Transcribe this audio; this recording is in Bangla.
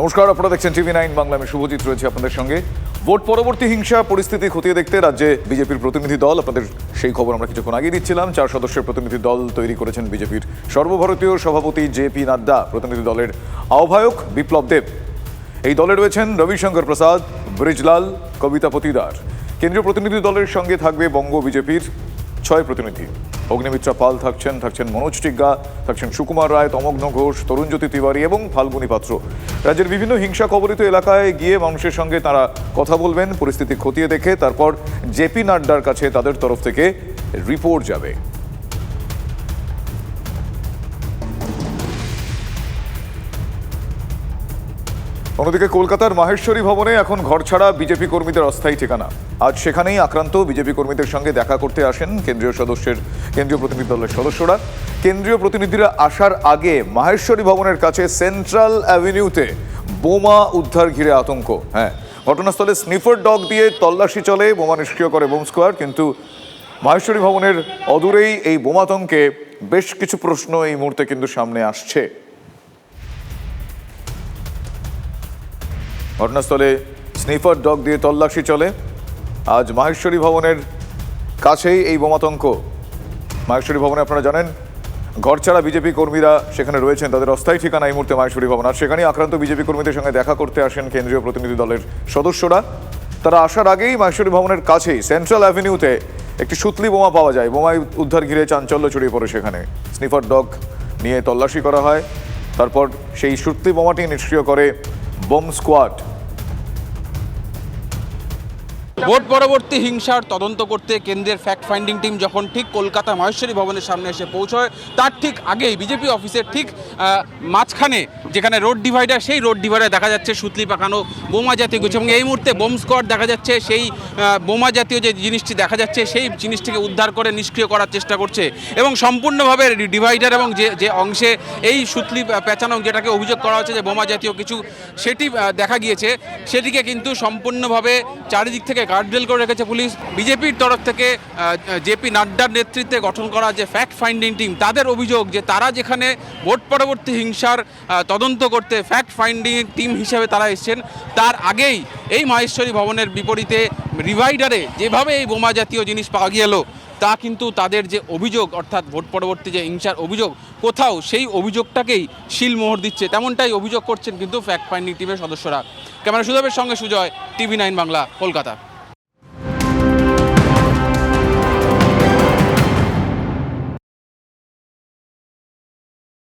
নমস্কার, আপনারা দেখছেন টিভি নাইন বাংলা। আমি শুভজিৎ রয়েছে আপনাদের সঙ্গে। ভোট পরবর্তী হিংসা, পরিস্থিতি খতিয়ে দেখতে রাজ্যে বিজেপির প্রতিনিধি দল, আপনাদের সেই খবর আমরা কিছুক্ষণ আগে দিচ্ছিলাম। চার সদস্যের প্রতিনিধি দল তৈরি করেছেন বিজেপির সর্বভারতীয় সভাপতি জে পি নাড্ডা, প্রতিনিধি দলের আহ্বায়ক বিপ্লব দেব। এই দলে রয়েছেন রবিশঙ্কর প্রসাদ, ব্রিজলাল, কবিতা পতিদার। কেন্দ্রীয় প্রতিনিধি দলের সঙ্গে থাকবে বঙ্গ বিজেপির ছয় প্রতিনিধি। অগ্নিমিত্রা পাল থাকছেন থাকছেন মনোজ টিগ্গা, থাকছেন সুকুমার রায় তমগ্ন ঘোষ, তরুণজ্যোতি তিওয়ারি এবং ফাল্গুনী পাত্র। রাজ্যের বিভিন্ন হিংসা কবলিত এলাকায় গিয়ে মানুষের সঙ্গে তারা কথা বলবেন, পরিস্থিতি খতিয়ে দেখে তারপর জেপি নাড্ডার কাছে তাদের তরফ থেকে রিপোর্ট যাবে। অন্যদিকে কলকাতার মাহেশ্বরী ভবনে এখন ঘরছাড়া বিজেপি কর্মীদের অস্থায়ী ঠিকানা। আজ সেখানেই আক্রান্ত বিজেপি কর্মীদের সঙ্গে দেখা করতে আসেন কেন্দ্রীয় সদস্যের কেন্দ্রীয় প্রতিনিধি দলের সদস্যরা। কেন্দ্রীয় প্রতিনিধিরা আসার আগে মাহেশ্বরী ভবনের কাছে সেন্ট্রাল অ্যাভিনিউতে বোমা উদ্ধার ঘিরে আতঙ্ক। হ্যাঁ ঘটনাস্থলে স্নিফার ডগ দিয়ে তল্লাশি চলে, বোমা নিষ্ক্রিয় করে বোম স্কোয়াড, কিন্তু মাহেশ্বরী ভবনের অদূরেই এই বোমাতঙ্কে বেশ কিছু প্রশ্ন এই মুহূর্তে কিন্তু সামনে আসছে। ঘটনাস্থলে স্নিফার ডগ দিয়ে তল্লাশি চলে। আজ মাহেশ্বরী ভবনের কাছেই এই বোমাতঙ্ক। মাহেশ্বরী ভবনে আপনারা জানেন, ঘরছাড়া বিজেপি কর্মীরা সেখানে রয়েছেন। তাদের অস্থায়ী ঠিকানা এই মুহূর্তে মাহেশ্বরী ভবন। আর সেখানেই আক্রান্ত বিজেপি কর্মীদের সঙ্গে দেখা করতে আসেন কেন্দ্রীয় প্রতিনিধি দলের সদস্যরা। তারা আসার আগেই মাহেশ্বরী ভবনের কাছেই সেন্ট্রাল অ্যাভিনিউতে একটি সুতলি বোমা পাওয়া যায়। বোমায় উদ্ধার ঘিরে চাঞ্চল্য ছড়িয়ে পড়ে সেখানে। স্নিফার ডগ নিয়ে তল্লাশি করা হয়। তারপর সেই সুতলি বোমাটি নিষ্ক্রিয় করে বোম স্কোয়াড ভোট পরবর্তী হিংসার তদন্ত করতে কেন্দ্রের ফ্যাক্ট ফাইন্ডিং টিম যখন ঠিক কলকাতা মহেশ্বরী ভবনের সামনে এসে পৌঁছয়, তার ঠিক আগেই বিজেপি অফিসের ঠিক মাঝখানে যেখানে রোড ডিভাইডার সেই রোড ডিভাইডারে দেখা যাচ্ছে সুতলি পাকানো বোমা জাতীয় কিছু এবং এই মুহূর্তে বোম স্কোয়াড দেখা যাচ্ছে, সেই বোমা জাতীয় যে জিনিসটি দেখা যাচ্ছে, সেই জিনিসটিকে উদ্ধার করে নিষ্ক্রিয় করার চেষ্টা করছে এবং সম্পূর্ণভাবে ডিভাইডার এবং যে যে অংশে এই সুতলি পেঁচানো যেটাকে অভিযোগ করা হচ্ছে যে বোমা জাতীয় কিছু, সেটি দেখা গিয়েছে। সেটিকে কিন্তু সম্পূর্ণভাবে চারিদিক থেকে গার্ডরেল করে রেখেছে পুলিশ। বিজেপির তরফ থেকে জেপি নাড্ডার নেতৃত্বে গঠন করা যে ফ্যাক্ট ফাইন্ডিং টিম তাদের অভিযোগ যে তারা যেখানে ভোট পরবর্তী হিংসার তদন্ত করতে ফ্যাক্ট ফাইন্ডিং টিম হিসেবে তারা এসছেন, তার আগেই এই মাহেশ্বরী ভবনের বিপরীতে রিভাইডারে যেভাবে এই বোমা জাতীয় জিনিস পাওয়া গেল, তা কিন্তু তাদের যে অভিযোগ, অর্থাৎ ভোট পরবর্তী যে হিংসার অভিযোগ, কোথাও সেই অভিযোগটাকেই শিলমোহর দিচ্ছে। তেমনটাই অভিযোগ করছেন কিন্তু ফ্যাক্ট ফাইন্ডিং টিমের সদস্যরা। ক্যামেরা সুদেবের সঙ্গে সুজয়, টিভি নাইন বাংলা, কলকাতা।